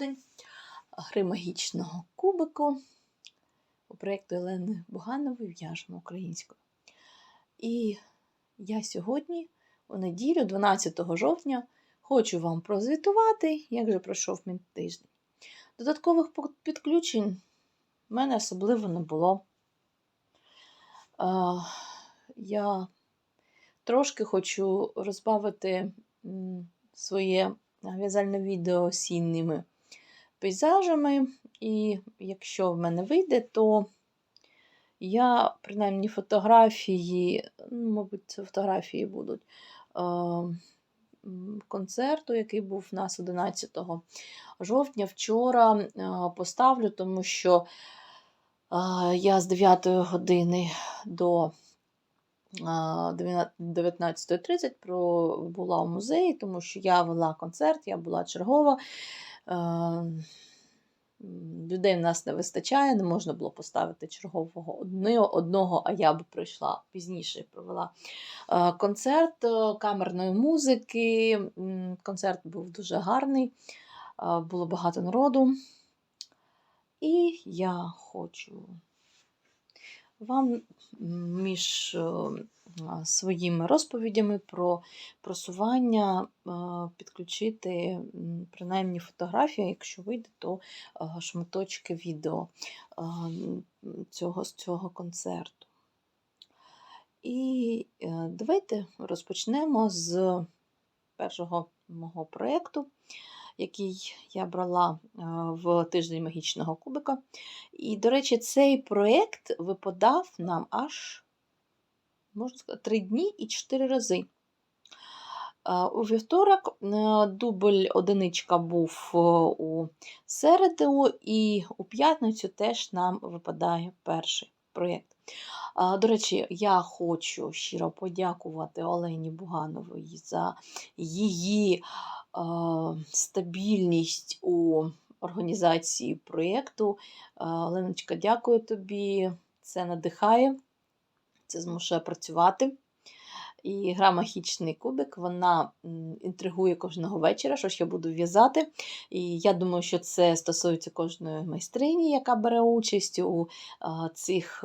тиждень гри магічного кубику у проєкту Олени Буганової в'яжемо українською. І я сьогодні, у неділю, 12 жовтня, хочу вам прозвітувати, як же пройшов мій тиждень. Додаткових підключень в мене особливо не було. Я трошки хочу розбавити своє в'язальне відео осінніми пейзажами, і якщо в мене вийде, то я, принаймні, фотографії, ну, мабуть, це фотографії будуть концерту, який був у нас 11 жовтня, вчора поставлю, тому що я з 9 години до 19.30 була у музеї, тому що я вела концерт, я була чергова. Людей в нас не вистачає, не можна було поставити чергового одного, а я б прийшла пізніше і провела концерт камерної музики. Концерт був дуже гарний, було багато народу. І я хочу вам між своїми розповідями про просування підключити принаймні фотографію, якщо вийде, то шматочки відео цього, з цього концерту. І е, давайте розпочнемо з першого мого проєкту який я брала в тиждень магічного кубика. І, до речі, цей проєкт випадав нам аж, можна сказати, 3 дні і 4 рази. У вівторок е, дубль одиничка був у середу, і у п'ятницю теж нам випадає перший проєкт. До речі, я хочу щиро подякувати Олені Бугановій за її стабільність у організації проєкту. Оленочка, дякую тобі. Це надихає, це змушує працювати. І гра Магічний кубик вона інтригує кожного вечора, що ж я буду в'язати. І я думаю, що це стосується кожної майстрині, яка бере участь у цих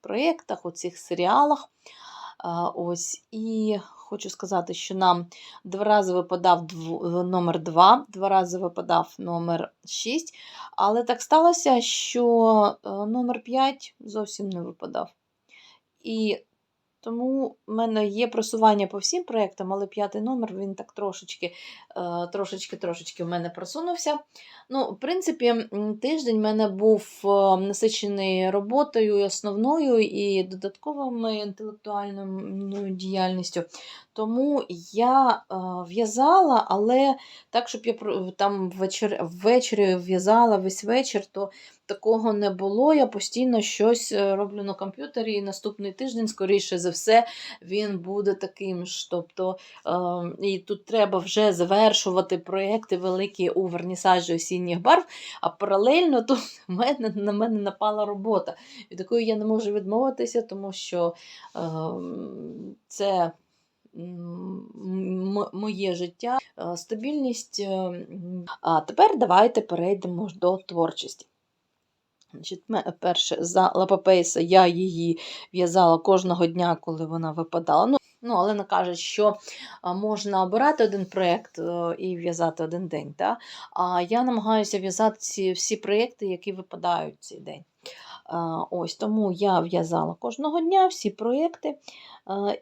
проєктах, у цих серіалах. Ось, І хочу сказати, що нам два рази випадав номер 2, два рази випадав номер 6, але так сталося, що е, номер 5 зовсім не випадав. І тому в мене є просування по всім проєктам, але п'ятий номер він так трошечки трошечки, трошечки в мене просунувся. Ну, В принципі, тиждень в мене був насичений роботою основною і додатковою інтелектуальною діяльністю. Тому я в'язала, але так, щоб я там ввечері в'язала весь вечір, то такого не було. Я постійно щось е, роблю на комп'ютері, і наступний тиждень, скоріше за все, він буде таким ж. Тобто, е, І тут треба вже завершувати проєкти великі у вернісажі осінніх барв, а паралельно тут мене, на мене напала робота, від якої я не можу відмовитися, тому що е, це. Моє життя, е, стабільність. А тепер давайте перейдемо до творчості. Перше, за лапапейса я її в'язала кожного дня, коли вона випадала. Ну, ну, Олена каже, що можна обирати один проєкт е, і в'язати один день. Та? А я намагаюся в'язати всі, всі проєкти, які випадають цей день. Ось Тому я в'язала кожного дня всі проєкти.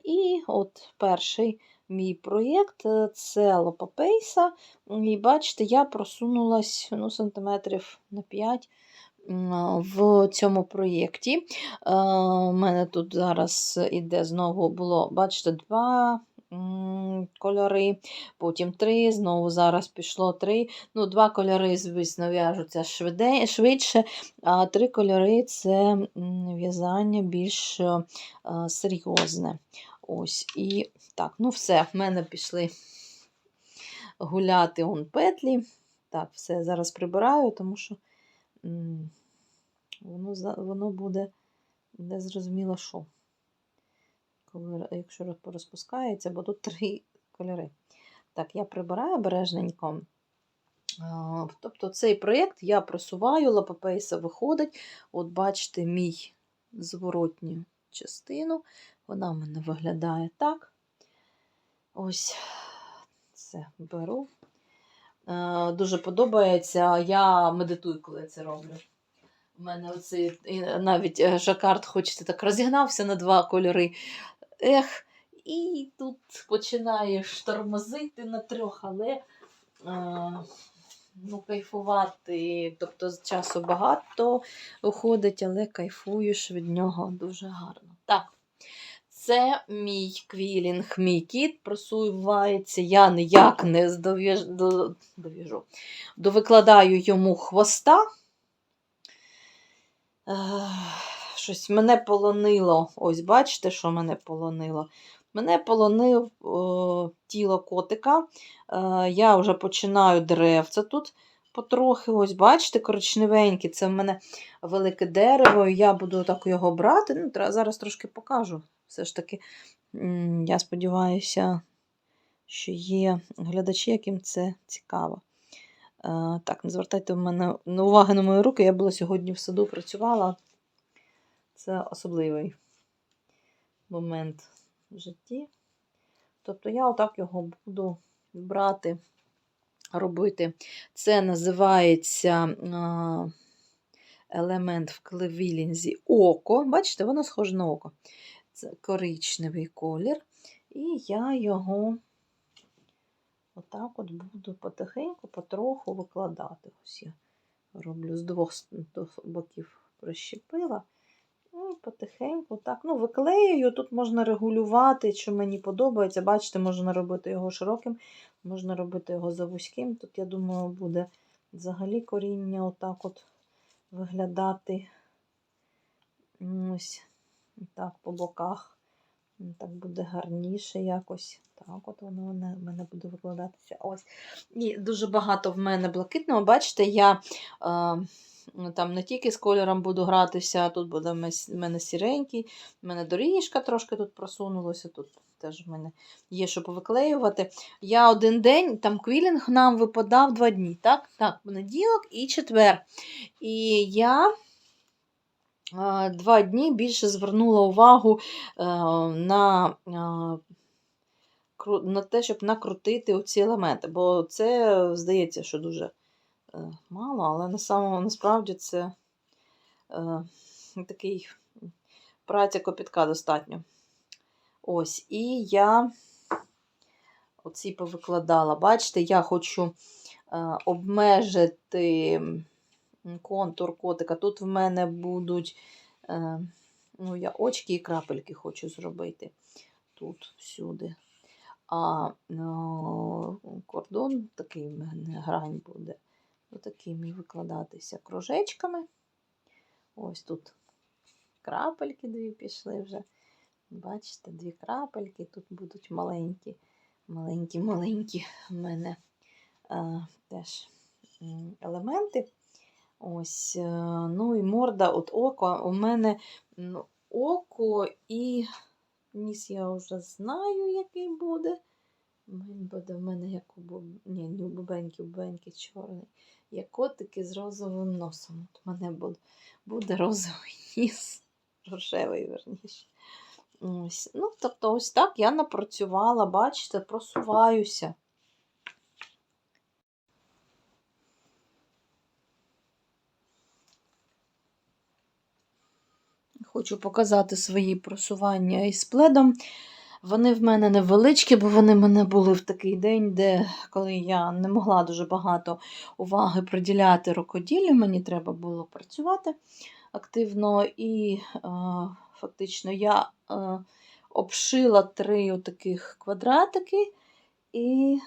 І от перший мій проєкт е, це лопапейса. І бачите, я просунулась ну, сантиметрів на 5 в цьому проєкті. Е, у мене тут зараз іде знову було, бачите, два. Кольори, потім три, знову зараз пішло три. Ну, Два кольори, звісно, в'яжуться швидше, а три кольори це в'язання більш е, серйозне. Ось, І так, ну все, в мене пішли гуляти он петлі. Так, все, зараз прибираю, тому що воно воно буде незрозуміло що. Коли, Якщо розпускається, бо тут три кольори. Так, я прибираю обережненько. Тобто цей проєкт я просуваю, лапопейса виходить. От бачите, мій зворотню частину. Вона в мене виглядає так. Ось це беру. Е, Дуже подобається. Я медитую, коли я це роблю. У мене оцей навіть е, жакард, хочете, так розігнався на два кольори. Ех, і тут починаєш тормозити на трьох, але е, ну, кайфувати. Тобто часу багато уходить, але кайфуєш від нього дуже гарно. Так. Це мій квілінг, мій кіт просувається. Я ніяк не до. Довикладаю йому хвоста. Щось мене полонило. Ось бачите, що мене полонило. Мене полонив о, тіло котика. Е, я вже починаю деревця тут потрохи. Ось, бачите, коричневенькі. Це в мене велике дерево. і Я буду так його брати. Ну, зараз трошки покажу. Все ж таки, я сподіваюся, що є глядачі, яким це цікаво. Е, Так, не звертайте в мене на уваги на мої руки. Я була сьогодні в саду, працювала. Це особливий момент в житті. Тобто я отак його буду брати, робити. Це називається елемент в клевілінзі око. Бачите, воно схоже на око. Це коричневий колір. І я його отак от буду потихеньку, потроху викладати. Ось я роблю з двох боків прищепила. І потихеньку так. Ну, виклеюю. Тут можна регулювати, що мені подобається. Бачите, можна робити його широким, можна робити його завузьким. Тут, я думаю, буде взагалі коріння отак от виглядати. Ось так по боках. Так буде гарніше якось. Так, от воно в мене, буде викладатися. Ось. І дуже багато в мене блакитного. Бачите, я. Е, Ну, Там не тільки з кольором буду гратися, тут буде в мене сіренький, в мене доріжка трошки тут просунулася, тут теж в мене є, що повиклеювати. Я один день, там квілінг нам випадав два дні. Так, так, понеділок і четвер. І я два дні більше звернула увагу е, на, е, на те, щоб накрутити оці елементи. Бо це здається, що дуже е, мало, але на самому, насправді це е, такий праця копітка достатньо. Ось, і я оці повикладала. Бачите, я хочу е, обмежити контур котика. Тут в мене будуть, е, ну, я очки і крапельки хочу зробити. Тут, всюди. А ну, кордон такий в мене грань буде. Отакий мій викладатися кружечками. Ось тут крапельки дві пішли вже. Бачите, дві крапельки, тут будуть маленькі, маленькі-маленькі в мене е, теж елементи. Ось, е, ну і морда, от око. У мене око і ніс я вже знаю, який буде. Він буде в мене як у буб... Ні, не у бубеньки, у бубеньки чорний. Як котики з розовим носом. От у мене буде, буде розовий ніс, рожевий, верніше. Ось. Ну, тобто, ось так я напрацювала, бачите, просуваюся. Хочу показати свої просування із пледом. Вони в мене невеличкі, бо вони мене були в такий день, де коли я не могла дуже багато уваги приділяти рукоділлю, мені треба було працювати активно. І е, фактично я е, обшила три таких квадратики, і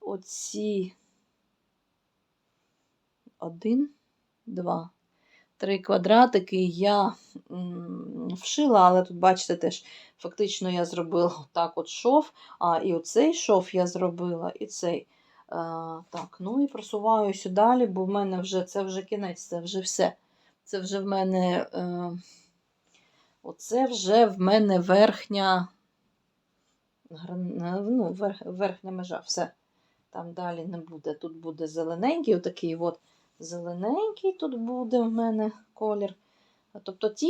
оці один, два. Три квадратики я вшила, але тут, бачите, теж фактично я зробила так от шов, а і оцей шов я зробила, і цей. А, так, ну і просуваюся далі, бо в мене вже це вже кінець, це вже все. Це вже в мене е, оце вже в мене верхня, ну, верх, верхня межа, все. Там далі не буде. Тут буде зелененький, отакий от зелененький тут буде в мене колір. Тобто ті,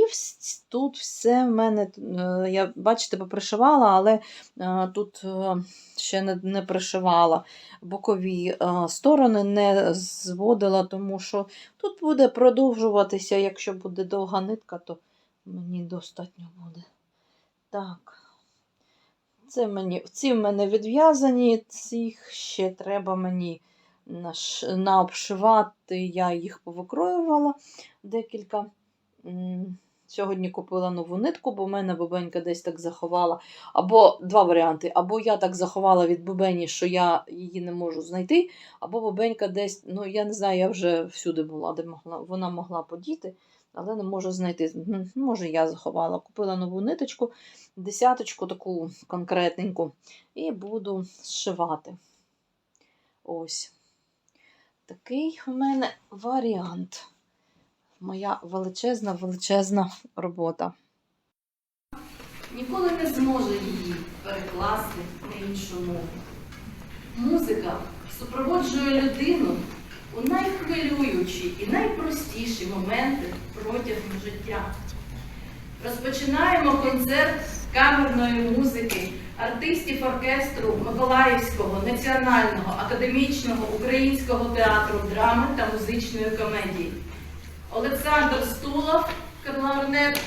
тут все в мене, е, я, бачите, попришивала, але е, тут е, ще не, не пришивала. Бокові сторони не зводила, тому що тут буде продовжуватися, якщо буде довга нитка, то мені достатньо буде. Так. Це мені, ці в мене відв'язані, цих ще треба мені наобшивати. Я їх повикроювала декілька. Сьогодні купила нову нитку, бо в мене бубенька десь так заховала. Або два варіанти. Або я так заховала від бубені, що я її не можу знайти, або бубенька десь, ну я не знаю, я вже всюди була, де могла, вона могла подіти, але не можу знайти. Може, я заховала. Купила нову ниточку, десяточку таку конкретненьку, і буду зшивати. Ось. Такий у мене варіант моя величезна, величезна робота. Ніколи не зможе її перекласти на іншу мову. Музика супроводжує людину у найхвилюючі і найпростіші моменти протягом життя. Розпочинаємо концерт камерної музики артистів оркестру Миколаївського національного академічного українського театру драми та музичної комедії. Олександр Стулов, кларнет.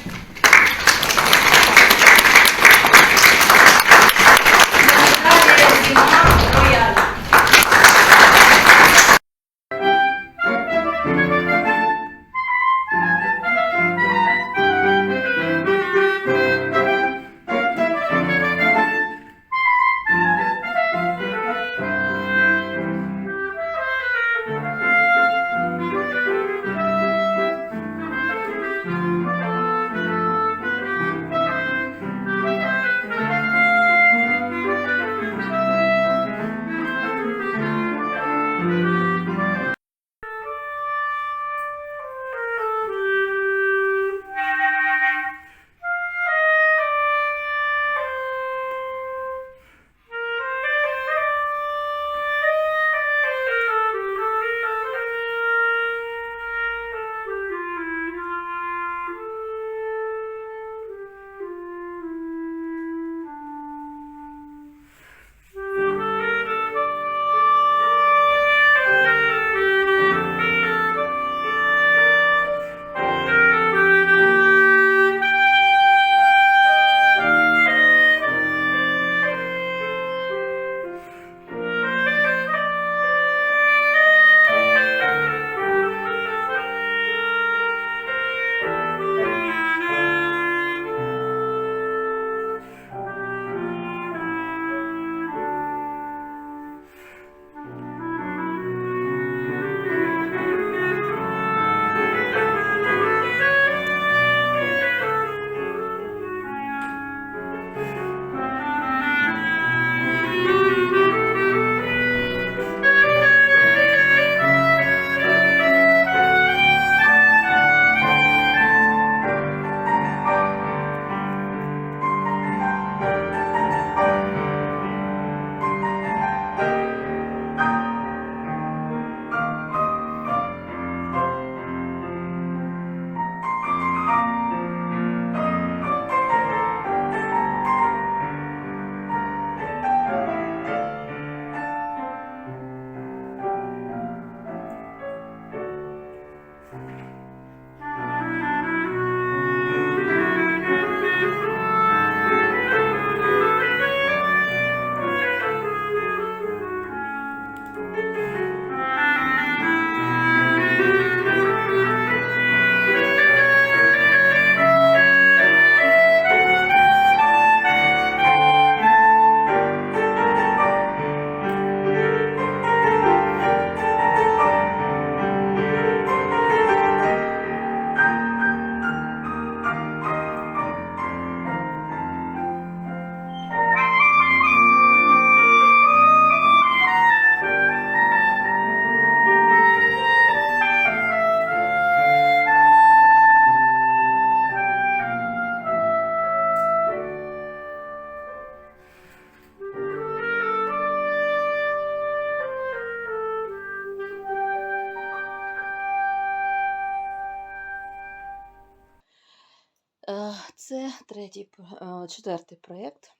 Третій, е, четвертий проєкт.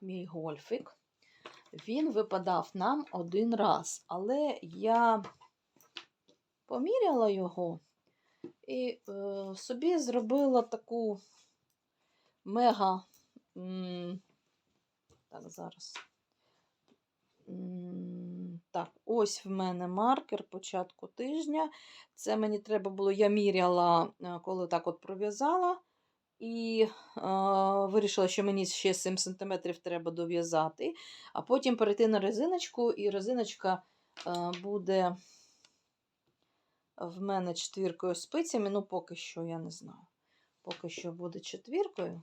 Мій гольфик. Він випадав нам один раз, але я поміряла його і е, собі зробила таку мега. м, Так, зараз. Так, ось в мене маркер початку тижня. Це мені треба було, я міряла, е, коли так от пров'язала. І е, вирішила, що мені ще 7 см треба дов'язати, а потім перейти на резиночку, і резиночка е, буде в мене четвіркою спицями. Ну, поки що, я не знаю. Поки що буде четвіркою.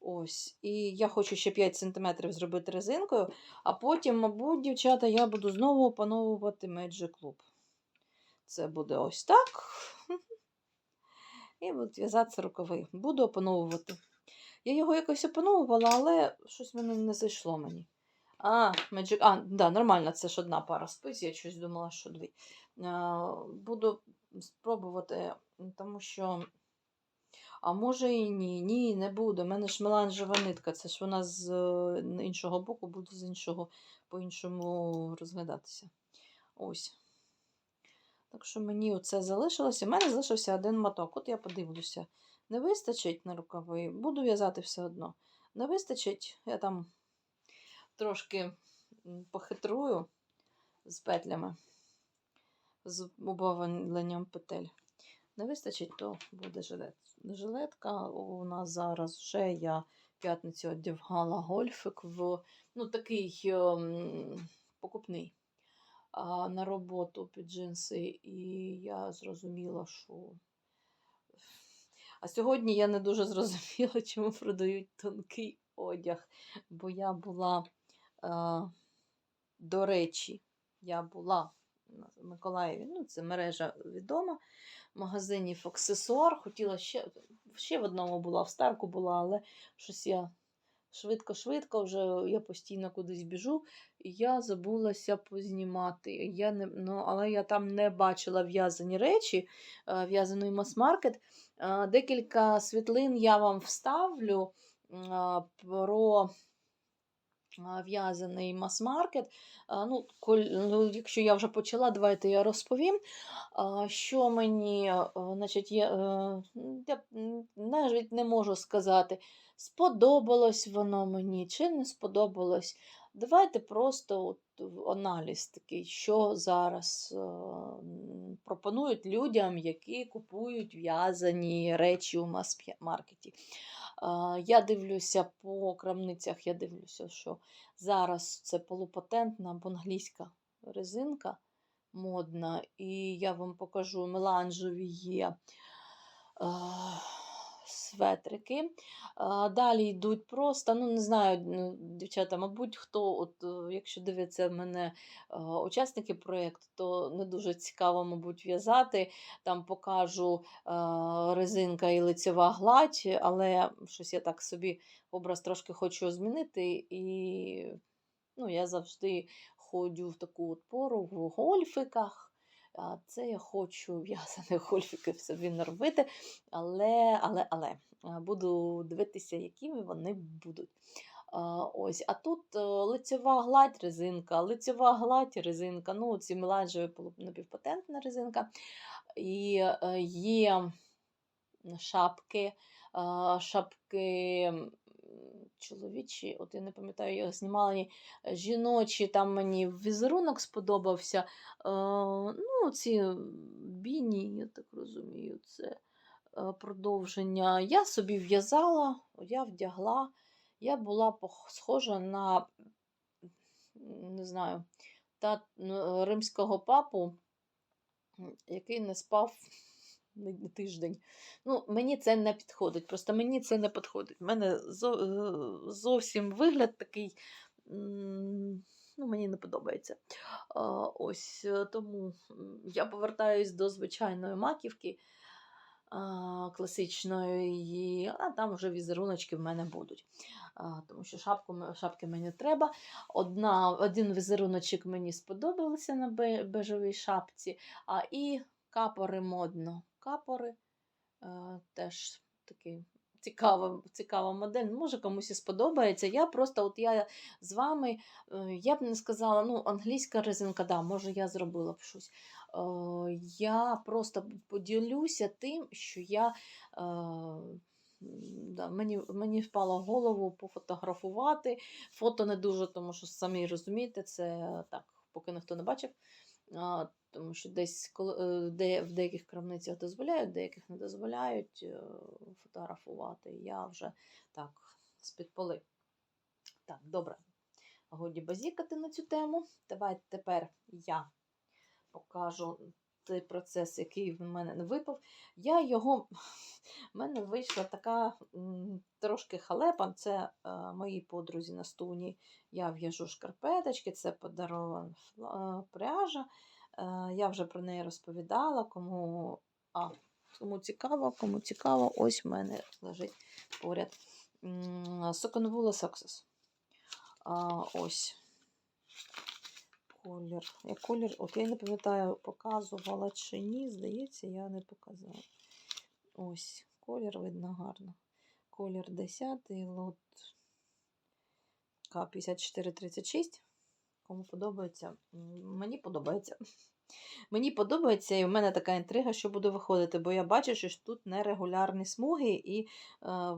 Ось. І я хочу ще 5 см зробити резинкою, а потім, мабуть, дівчата, я буду знову опановувати Magic Club. Це буде ось так. І от в'язатися рукави. Буду опановувати. Я його якось опановувала, але щось воно не зайшло мені. А, Magic... а, да, нормально, це ж одна пара спиць, я щось думала, що дві. А, буду спробувати, тому що. А може і ні, ні, не буде. У мене ж меланжева нитка, це ж вона з е, іншого боку буде з іншого по-іншому розглядатися. Ось. Так що мені оце залишилося. У мене залишився один моток. От я подивлюся. Не вистачить на рукави, буду в'язати все одно. Не вистачить, я там трошки похитрую з петлями, з убавленням петель. Не вистачить, то буде жилет. Жилетка у нас зараз вже я п'ятницю одягала гольфик в ну, такий ем, покупний на роботу під джинси, і я зрозуміла, що. А сьогодні я не дуже зрозуміла, чому продають тонкий одяг. Бо я була, а, до речі, я була в Миколаєві, ну, це мережа відома, магазинів аксесуар. Хотіла ще, ще в одному була, в Старку була, але щось я швидко-швидко, вже я постійно кудись біжу, і я забулася познімати. Я не, ну, але я там не бачила в'язані речі, е, в'язаний мас-маркет. Е, Декілька світлин я вам вставлю е, про в'язаний мас-маркет. Ну, ну, якщо я вже почала, давайте я розповім. Що мені, значить, я навіть не можу сказати, сподобалось воно мені чи не сподобалось. Давайте просто от аналіз такий, що зараз е, пропонують людям, які купують в'язані речі у мас-маркеті. А, Я дивлюся по крамницях, я дивлюся, що зараз це полупатентна або англійська резинка модна, і я вам покажу меланжеві є е, светрики. Далі йдуть просто, ну не знаю, ну, дівчата, мабуть, хто, от, е, якщо дивиться мене е, учасники проєкту, то не дуже цікаво, мабуть, в'язати. Там покажу е, резинка і лицева гладь, але щось я так собі образ трошки хочу змінити. І ну, я завжди ходжу в таку от пору в гольфиках. Це я хочу в'язаних гольфиків собі наробити, але, але, але буду дивитися, якими вони будуть. Ось, А тут е, лицьова гладь резинка, лицьова гладь резинка, ну, ці меланжеві напівпатентна резинка. І е, є шапки, шапки чоловічі, от я не пам'ятаю, знімала її, е, жіночі, там мені візерунок сподобався. Е, ну, ці біні, я так розумію, це е, продовження. Я собі в'язала, я вдягла, я була схожа на, не знаю, та римського папу, який не спав не тиждень. Ну, мені це не підходить. Просто мені це не підходить. У мене е, зовсім вигляд такий. Ну, мені не подобається. Ось е, тому я повертаюсь до звичайної маківки класичної, а там вже візеруночки в мене будуть. Тому що шапку, шапки мені треба. Одна, один візеруночок мені сподобався на бежевій шапці, а і капори модно. Капори е, теж такий цікава, цікава модель. Може комусь і сподобається. Я просто, от я з вами, е, я б не сказала, ну, англійська резинка, да, може, я зробила б щось. Е, Я просто поділюся тим, що я. е, Да, мені, мені впало голову пофотографувати. Фото не дуже, тому що самі розумієте, це так, поки ніхто не бачив. Тому що десь коли, е, де, в деяких крамницях дозволяють, деяких не дозволяють е, фотографувати. Я вже так з-під поли. Так, добре. Годі базікати на цю тему. Давайте тепер я покажу той процес, який в мене не випав. Я його. В мене вийшла така трошки халепа. Це е, моїй подрузі на стуні. Я в'яжу шкарпеточки, це подарована е, пряжа. Е, я вже про неї розповідала, кому, а, кому цікаво, кому цікаво, ось в мене лежить поряд. Соконвула. А, ось. Колір. Я колір, от я не пам'ятаю, показувала чи ні, здається, я не показала. Ось, колір видно гарно. Колір 10, лот К5436. Кому подобається? Мені подобається. Мені подобається, і в мене така інтрига, що буде виходити, бо я бачу, що тут нерегулярні смуги, і е,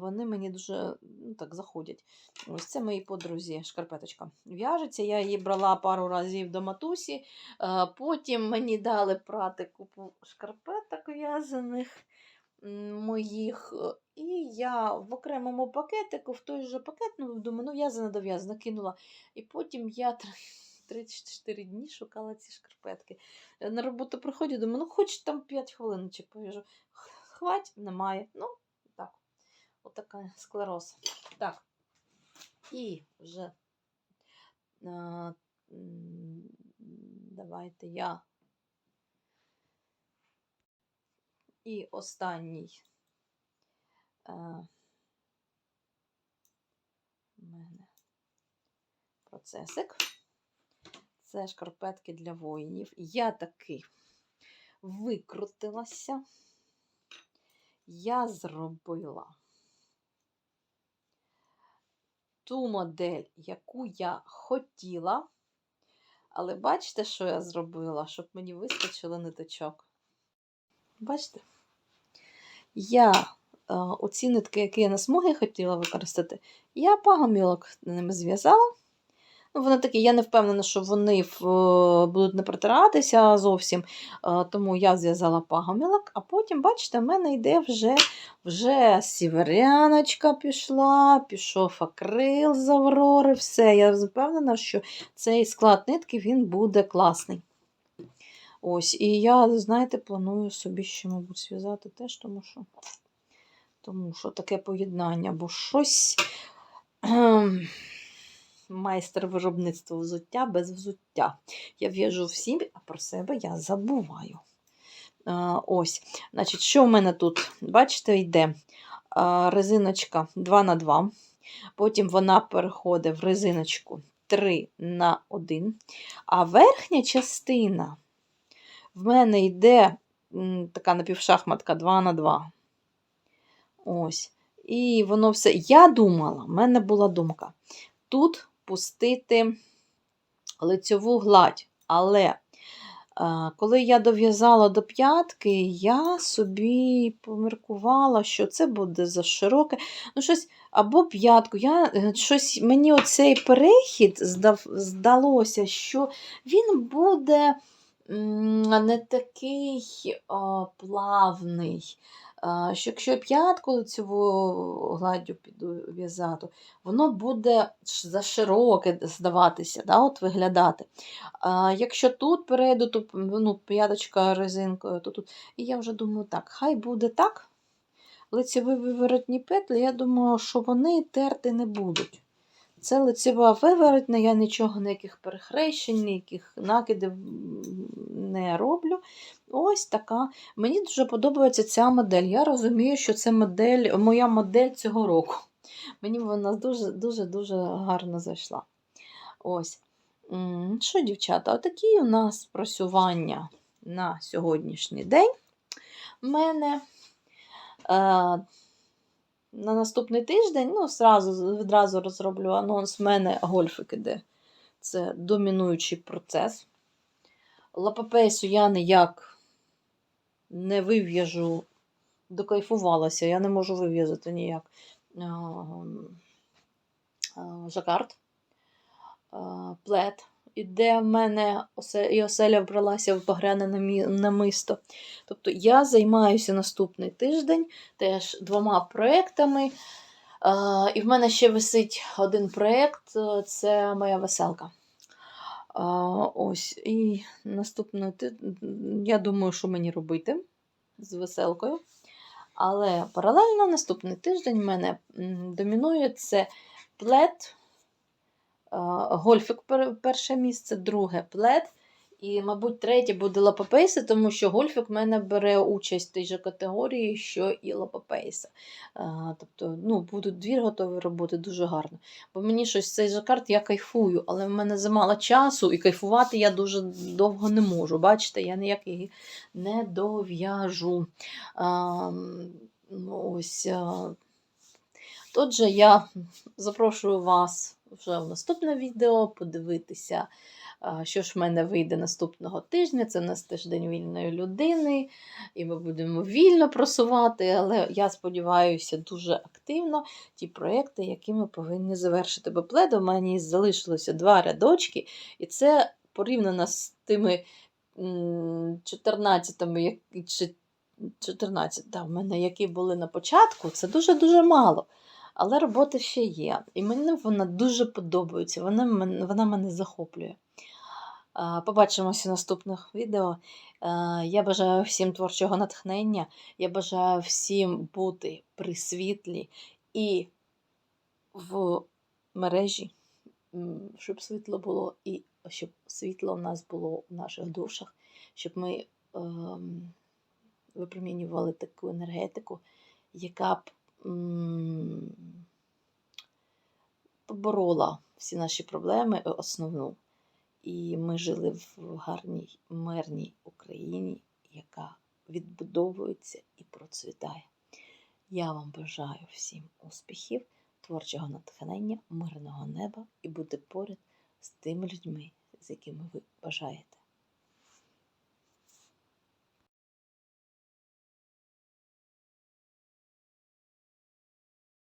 вони мені дуже ну, так заходять. Ось це мої подрузі шкарпеточка. В'яжеться, я її брала пару разів до матусі. Е, потім мені дали прати купу шкарпеток в'язаних моїх. І я в окремому пакетику, в той же пакет, ну, думаю, ну в'язана кинула. І потім я 34 дні шукала ці шкарпетки. Е, На роботу приходжу, думаю, ну хоч там 5 хвилиночок пов'яжу. Х- Хвать, немає. Ну, так. Отака склероз. Так. І вже а, давайте я. І останній а, у мене процесик. Це шкарпетки для воїнів. Я таки викрутилася. Я зробила ту модель, яку я хотіла. Але бачите, що я зробила, щоб мені вистачило ниточок. Бачите? Я е, оці нитки, які я на смуги хотіла використати, я пагомілок ними зв'язала. Ну, вони такі, я не впевнена, що вони е, будуть не протиратися зовсім. е, Тому я зв'язала пагомілок, а потім, бачите, в мене йде вже, вже сіверяночка пішла, пішов акрил з Аврори, все. Я впевнена, що цей склад нитки він буде класний. Ось, і я, знаєте, планую собі ще, мабуть, зв'язати теж, тому що, тому що таке поєднання, бо щось. Майстер виробництва взуття без взуття. Я в'яжу всім, а про себе я забуваю. А, ось, значить, що в мене тут? Бачите, йде а, резиночка 2 на 2 потім вона переходить в резиночку 3 на 1 а верхня частина в мене йде така напівшахматка 2 на 2 Ось. І воно все. Я думала, в мене була думка. Тут пустити лицьову гладь. Але е, коли я дов'язала до п'ятки, я собі поміркувала, що це буде за широке. Ну, щось або п'ятку. Я, е, щось, Мені оцей перехід здав, здалося, що він буде не такий о, плавний. Що якщо п'ятку лицеву гладдю піду в'язати, воно буде за зашироке здаватися, да, от виглядати. А якщо тут перейду, то ну, п'яточка резинкою, то тут. І я вже думаю, так, хай буде так. Лицеві виворотні петлі, я думаю, що вони терти не будуть. Це лицева виворотня, я нічого, ніяких перехрещень, ніяких накидів не роблю. Ось така. Мені дуже подобається ця модель. Я розумію, що це модель, моя модель цього року. Мені вона дуже-дуже гарно зайшла. Ось. Що, дівчата, отакі у нас просування на сьогоднішній день. У мене. На наступний тиждень, ну, зразу, відразу розроблю анонс. В мене гольфик іде. Це домінуючий процес. Лапапейсу я ніяк не вив'яжу, докайфувалася, я не можу вив'язати ніяк. Жакард, а, Іде в мене і оселя вбралася в багряне намисто. Тобто я займаюся наступний тиждень теж двома проєктами. А, І в мене ще висить один проєкт е, це моя веселка. Ось, і наступного ти... я думаю, що мені робити з веселкою. Але паралельно наступний тиждень в мене домінує це плед, гольфик перше місце, друге плед. І, мабуть, третє буде лапопейси, тому що гольфик в мене бере участь в тій же категорії, що і лапопейса. Тобто, ну, будуть дві готові роботи дуже гарно. Бо мені щось цей жакард я кайфую, але в мене замало часу, і кайфувати я дуже довго не можу. Бачите, я ніяк її не дов'яжу. Ну, ось. Отже, я запрошую вас вже в наступне відео подивитися, що ж в мене вийде наступного тижня. Це в нас тиждень вільної людини, і ми будемо вільно просувати, але я сподіваюся, дуже активно ті проекти, які ми повинні завершити. Бо пледу в мене залишилося два рядочки, і це порівняно з тими 14-ми, чи 14, да, в мене, які були на початку, це дуже-дуже мало. Але робота ще є. І мені вона дуже подобається, вона вона мене захоплює. Побачимося в наступних відео. Я бажаю всім творчого натхнення. Я бажаю всім бути при світлі і в мережі, щоб світло було, і щоб світло в нас було в наших душах, щоб ми ем, випромінювали таку енергетику, яка б поборола всі наші проблеми, е, основну. І ми жили в гарній мирній Україні, яка відбудовується і процвітає. Я вам бажаю всім успіхів, творчого натхнення, мирного неба і бути поряд з тими людьми, з якими ви бажаєте.